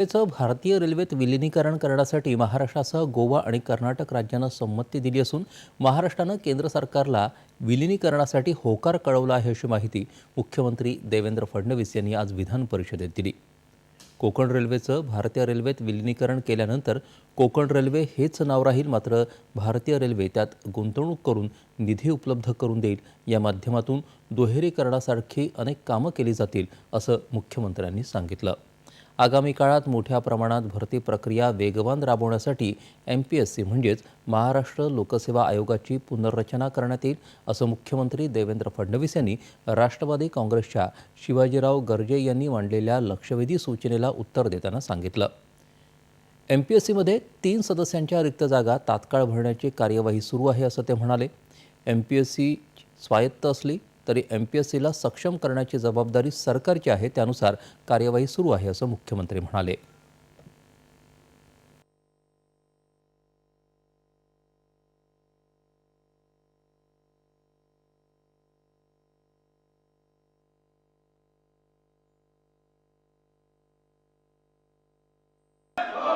रेल्वेचं भारतीय रेल्वेत विलिनीकरण करण्यासाठी महाराष्ट्रासह गोवा आणि कर्नाटक राज्यानं संमती दिली असून महाराष्ट्रानं केंद्र सरकारला विलिनीकरणासाठी होकार कळवला आहे अशी माहिती मुख्यमंत्री देवेंद्र फडणवीस यांनी आज विधान परिषदेत दिली. कोकण रेल्वेचं भारतीय रेल्वेत विलिनीकरण केल्यानंतर कोकण रेल्वे हेच नाव राहील मात्र भारतीय रेल्वे त्यात गुंतवणूक करून निधी उपलब्ध करून देईल या माध्यमातून दुहेरीकरणासारखी अनेक कामं केली जातील असं मुख्यमंत्र्यांनी सांगितलं. आगामी काळात मोठ्या प्रमाणात भरती प्रक्रिया वेगवान राबवण्यासाठी एम पी एस सी म्हणजेच महाराष्ट्र लोकसेवा आयोगाची पुनर्रचना करण्यात येईल असं मुख्यमंत्री देवेंद्र फडणवीस यांनी राष्ट्रवादी काँग्रेसच्या शिवाजीराव गर्जे यांनी मांडलेल्या लक्षवेधी सूचनेला उत्तर देताना सांगितलं. एम पी एस सीमध्ये तीन सदस्यांच्या रिक्त जागा तात्काळ भरण्याची कार्यवाही सुरू आहे असं ते म्हणाले. एम पी एस सी स्वायत्त असली तरी एम पी एस सीला सक्षम करण्याची जबाबदारी सरकारची आहे त्यानुसार कार्यवाही सुरू आहे असं मुख्यमंत्री म्हणाले.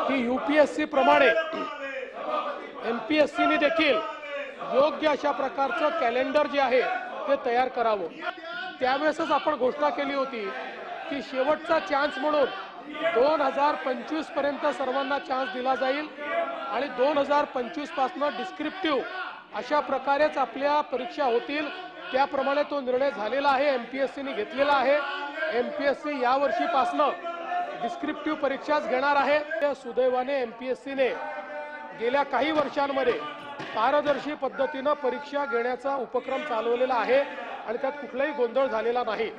की यूपीएससी प्रमाणे एम पी एस सीने देखील योग्य अशा प्रकारचं कॅलेंडर जे आहे हे तयार करावं. त्यावेळेसच आपण घोषणा केली होती की शेवटचा चान्स म्हणून दोन हजार पंचवीसपर्यंत सर्वांना चान्स दिला जाईल आणि दोन हजार पंचवीस पासनं डिस्क्रिप्टिव्ह अशा प्रकारेच आपल्या परीक्षा होतील. त्याप्रमाणे तो निर्णय झालेला आहे. एम पी एस सीने घेतलेला आहे. एम पी एस सी यावर्षीपासनं डिस्क्रिप्टिव्ह परीक्षाच घेणार आहे. त्या सुदैवाने एम पी एस सीने गेल्या काही वर्षांमध्ये पारदर्शी पद्धतीनं परीक्षा घेण्याचा उपक्रम चालवलेला आहे आणि त्यात कुठलाही गोंधळ झालेला नाही.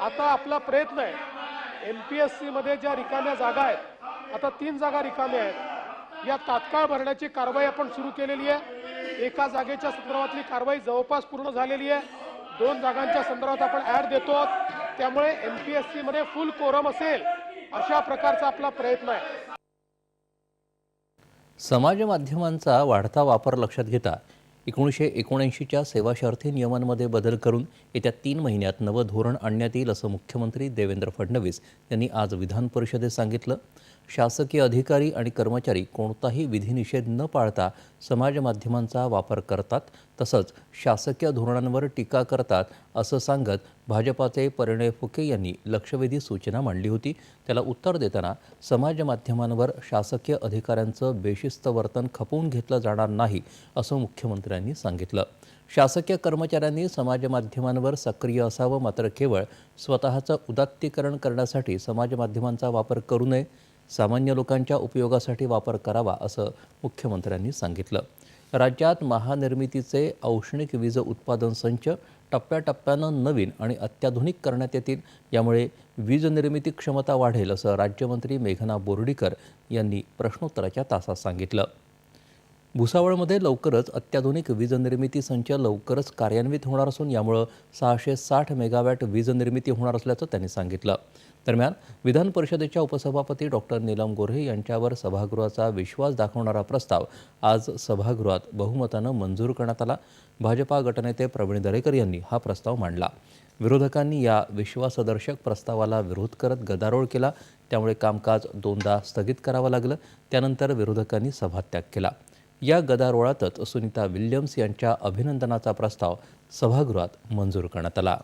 आता आपला प्रयत्न आहे. एम पी एस सीमध्ये ज्या रिकाम्या जागा आहेत आता तीन जागा रिकाम्या आहेत. या तात्काळ भरण्याची कारवाई आपण सुरू केलेली आहे. एका जागेच्या संदर्भातली कारवाई जवळपास पूर्ण झालेली आहे. दोन जागांच्या संदर्भात आपण ऍड देतो आहोत. त्यामुळे एम पी एस सीमध्ये फुल कोरम असेल अशा प्रकारचा आपला प्रयत्न आहे. समाज माध्यमांचा वाढता वापर लक्षात घेता एकोणीसशे एकोणऐंशीच्या सेवाशार्थी नियमांमध्ये बदल करून येत्या तीन महिन्यात नवं धोरण आणण्यात येईल असं मुख्यमंत्री देवेंद्र फडणवीस यांनी आज विधान परिषदेत सांगितलं. शासकीय अधिकारी आणि कर्मचारी कोणताही विधिनिषेध न पाळता समाज माध्यमांचा वापर करतात तसंच शासकीय धोरणांवर टीका करतात असं सांगत भाजपाचे परिणय फुके यांनी लक्षवेधी सूचना मांडली होती. त्याला उत्तर देताना समाज माध्यमांवर शासकीय अधिकाऱ्यांचं बेशिस्त वर्तन खपवून घेतलं जाणार नाही असं मुख्यमंत्र्यांनी सांगितलं. शासकीय कर्मचाऱ्यांनी समाज माध्यमांवर सक्रिय असावं मात्र केवळ स्वतःचं उदात्तीकरण करण्यासाठी समाज माध्यमांचा वापर करू नये सामान्य लोकांच्या उपयोगासाठी वापर करावा असं मुख्यमंत्र्यांनी सांगितलं. राज्यात महानिर्मितीचे औष्णिक वीज उत्पादन संच टप्प्याटप्प्यानं नवीन आणि अत्याधुनिक करण्यात येतील. यामुळे वीज निर्मिती क्षमता वाढेल असं राज्यमंत्री मेघना बोर्डीकर यांनी प्रश्नोत्तराच्या तासात सांगितलं. भुसावळमध्ये लवकरच अत्याधुनिक वीज निर्मिती संच लवकरच कार्यान्वित होणार असून यामुळं सहाशे साठ मेगावॅट वीज निर्मिती होणार असल्याचं त्यांनी सांगितलं. दरम्यान विधान परिषदेच्या उपसभापती डॉक्टर नीलम गोऱ्हे यांच्यावर सभागृहाचा विश्वास दाखवणारा प्रस्ताव आज सभागृहात बहुमतानं मंजूर करण्यात आला. भाजपा गटनेते प्रवीण दरेकर यांनी हा प्रस्ताव मांडला. विरोधकांनी या विश्वासदर्शक प्रस्तावाला विरोध करत गदारोळ केला. त्यामुळे कामकाज दोनदा स्थगित करावं लागलं. त्यानंतर विरोधकांनी सभात्याग केला. या गदारोळातच सुनीता विल्यम्स यांच्या अभिनंदनाचा प्रस्ताव सभागृहात मंजूर करण्यात आला.